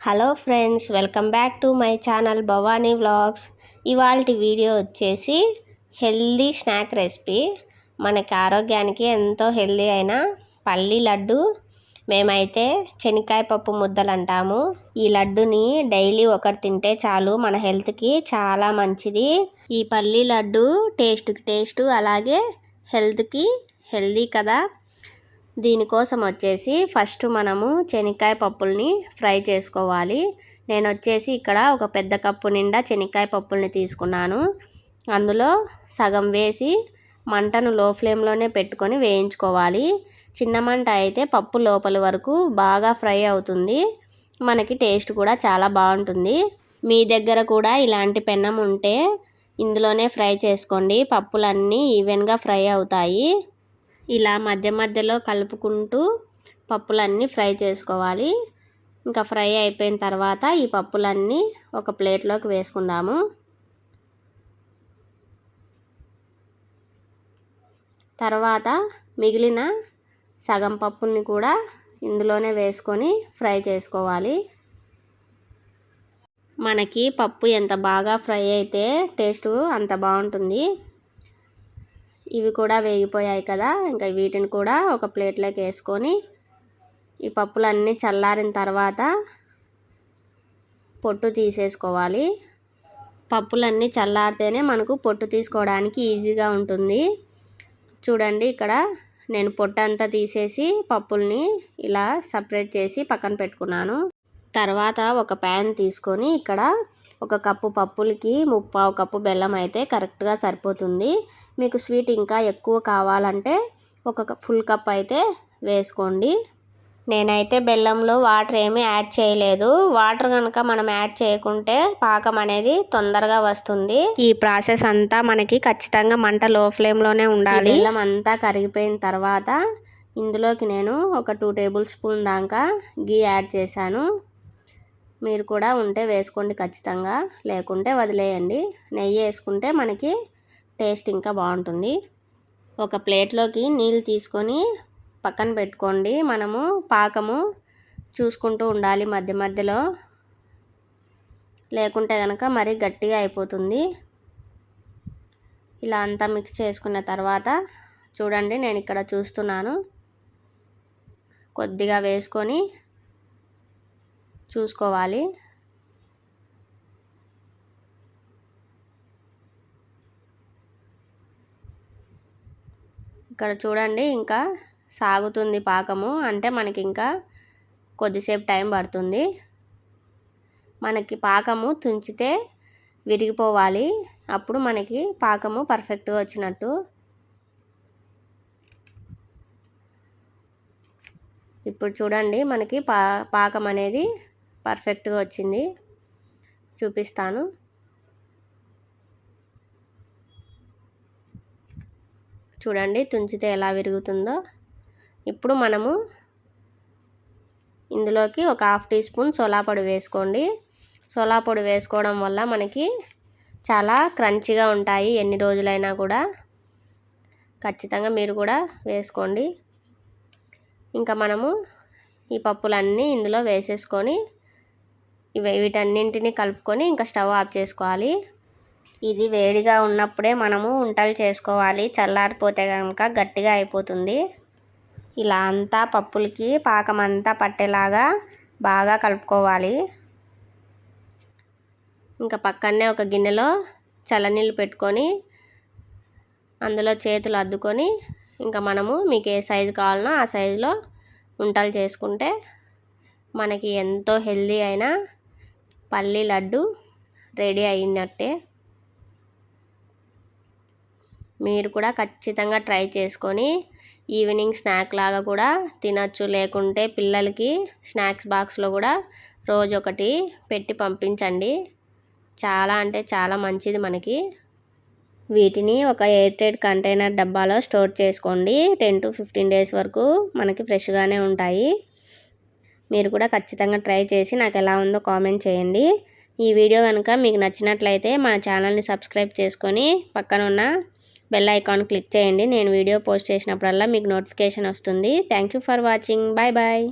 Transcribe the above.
Hello friends welcome back to my channel Bhavani vlogs. ఇవాళ video వచ్చేసి healthy snack recipe. మనకి ఆరోగ్యానికి ఎంతో హెల్దీ అయిన పల్లి లడ్డు. మేమైతే శనక్కాయ పప్పు ముద్దలు అంటాము. ఈ లడ్డుని డైలీ ఒకటి తింటే చాలు మన హెల్త్కి చాలా మంచిది. ఈ పల్లి లడ్డు టేస్ట్కి టేస్ట్ అలాగే హెల్త్కి హెల్దీ కదా. దీనికోసం వచ్చేసి ఫస్ట్ మనము శనక్కాయ పప్పుల్ని ఫ్రై చేసుకోవాలి. నేను వచ్చేసి ఇక్కడ ఒక పెద్ద కప్పు నిండా శనక్కాయ పప్పుల్ని తీసుకున్నాను. అందులో సగం వేసి మంటను లో ఫ్లేమ్లోనే పెట్టుకొని వేయించుకోవాలి. చిన్న మంట అయితే పప్పు లోపల వరకు బాగా ఫ్రై అవుతుంది. మనకి టేస్ట్ కూడా చాలా బాగుంటుంది. మీ దగ్గర కూడా ఇలాంటి పెన్నం ఉంటే ఇందులోనే ఫ్రై చేసుకోండి. పప్పులన్నీ ఈవెన్గా ఫ్రై అవుతాయి. ఇలా మధ్య మధ్యలో కలుపుకుంటూ పప్పులన్నీ ఫ్రై చేసుకోవాలి. ఇంకా ఫ్రై అయిపోయిన తర్వాత ఈ పప్పులన్నీ ఒక ప్లేట్లోకి వేసుకుందాము. తర్వాత మిగిలిన సగం పప్పుల్ని కూడా ఇందులోనే వేసుకొని ఫ్రై చేసుకోవాలి. మనకి పప్పు ఎంత బాగా ఫ్రై అయితే టేస్ట్ అంత బాగుంటుంది. ఇవి కూడా వేగిపోయాయి కదా ఇంకా వీటిని కూడా ఒక ప్లేట్లోకి వేసుకొని ఈ పప్పులన్నీ చల్లారిన తర్వాత పొట్టు తీసేసుకోవాలి. పప్పులన్నీ చల్లారితేనే మనకు పొట్టు తీసుకోవడానికి ఈజీగా ఉంటుంది. చూడండి ఇక్కడ నేను పొట్టు అంతా తీసేసి పప్పుల్ని ఇలా సపరేట్ చేసి పక్కన పెట్టుకున్నాను. తర్వాత ఒక ప్యాన్ తీసుకొని ఇక్కడ ఒక కప్పు పప్పులకి ముప్పావు కప్పు బెల్లం అయితే కరెక్ట్గా సరిపోతుంది. మీకు స్వీట్ ఇంకా ఎక్కువ కావాలంటే ఒక ఫుల్ కప్ అయితే వేసుకోండి. నేనైతే బెల్లంలో వాటర్ ఏమీ యాడ్ చేయలేదు. వాటర్ కనుక మనం యాడ్ చేయకుంటే పాకం అనేది తొందరగా వస్తుంది. ఈ ప్రాసెస్ అంతా మనకి ఖచ్చితంగా మంట లో ఫ్లేమ్లోనే ఉండాలి. బెల్లం అంతా కరిగిపోయిన తర్వాత ఇందులోకి నేను ఒక టూ టేబుల్ స్పూన్ దాకా గీ యాడ్ చేశాను. మీరు కూడా ఉంటే వేసుకోండి ఖచ్చితంగా. లేకుంటే వదిలేయండి. నెయ్యి వేసుకుంటే మనకి టేస్ట్ ఇంకా బాగుంటుంది. ఒక ప్లేట్లోకి నీళ్ళు తీసుకొని పక్కన పెట్టుకోండి. మనము పాకము చూసుకుంటూ ఉండాలి మధ్య మధ్యలో. లేకుంటే కనుక మరీ గట్టిగా అయిపోతుంది. ఇలా అంతా మిక్స్ చేసుకున్న తర్వాత చూడండి నేను ఇక్కడ చూస్తున్నాను. కొద్దిగా వేసుకొని చూసుకోవాలి. ఇక్కడ చూడండి ఇంకా సాగుతుంది పాకము. అంటే మనకి ఇంకా కొద్దిసేపు టైం పడుతుంది. మనకి పాకము తుంచితే విరిగిపోవాలి. అప్పుడు మనకి పాకము పర్ఫెక్ట్గా వచ్చినట్టు. ఇప్పుడు చూడండి మనకి పా పాకం అనేది పర్ఫెక్ట్గా వచ్చింది. చూపిస్తాను. చూడండి తుంచితే ఎలా విరుగుతుందో. ఇప్పుడు మనము ఇందులోకి ఒక హాఫ్ టీ స్పూన్ సోలా పొడి వేసుకోండి. సోలా పొడి వేసుకోవడం వల్ల మనకి చాలా క్రంచిగా ఉంటాయి ఎన్ని రోజులైనా కూడా. ఖచ్చితంగా మీరు కూడా వేసుకోండి. ఇంకా మనము ఈ పప్పులన్నీ ఇందులో వేసేసుకొని ఇవి వీటన్నింటినీ కలుపుకొని ఇంకా స్టవ్ ఆఫ్ చేసుకోవాలి. ఇది వేడిగా ఉన్నప్పుడే మనము వంటలు చేసుకోవాలి. చల్లారిపోతే కనుక గట్టిగా అయిపోతుంది. ఇలా అంతా పప్పులకి పాకం అంతా పట్టేలాగా బాగా కలుపుకోవాలి. ఇంకా పక్కనే ఒక గిన్నెలో చల్లనీళ్ళు పెట్టుకొని అందులో చేతులు అద్దుకొని ఇంకా మనము మీకు ఏ సైజు కావాలనో ఆ సైజులో వంటలు చేసుకుంటే మనకి ఎంతో హెల్దీ అయినా పల్లి లడ్డు రెడీ అయినట్టే. మీరు కూడా ఖచ్చితంగా ట్రై చేసుకొని ఈవినింగ్ స్నాక్ లాగా కూడా తినచ్చు. లేకుంటే పిల్లలకి స్నాక్స్ బాక్స్లో కూడా రోజు ఒకటి పెట్టి పంపించండి. చాలా అంటే చాలా మంచిది మనకి. వీటిని ఒక ఎయిర్టెడ్ కంటైనర్ డబ్బాలో స్టోర్ చేసుకోండి. టెన్ టు ఫిఫ్టీన్ డేస్ వరకు మనకి ఫ్రెష్గానే ఉంటాయి. మీరు కూడా ఖచ్చితంగా ట్రై చేసి నాకు ఎలా ఉందో కామెంట్ చేయండి. ఈ వీడియో కనుక మీకు నచ్చినట్లయితే మా ఛానల్ని సబ్స్క్రైబ్ చేసుకొని పక్కన ఉన్న బెల్ ఐకాన్ క్లిక్ చేయండి. నేను వీడియో పోస్ట్ చేసినప్పుడల్లా మీకు నోటిఫికేషన్ వస్తుంది. Thank for watching. Bye bye.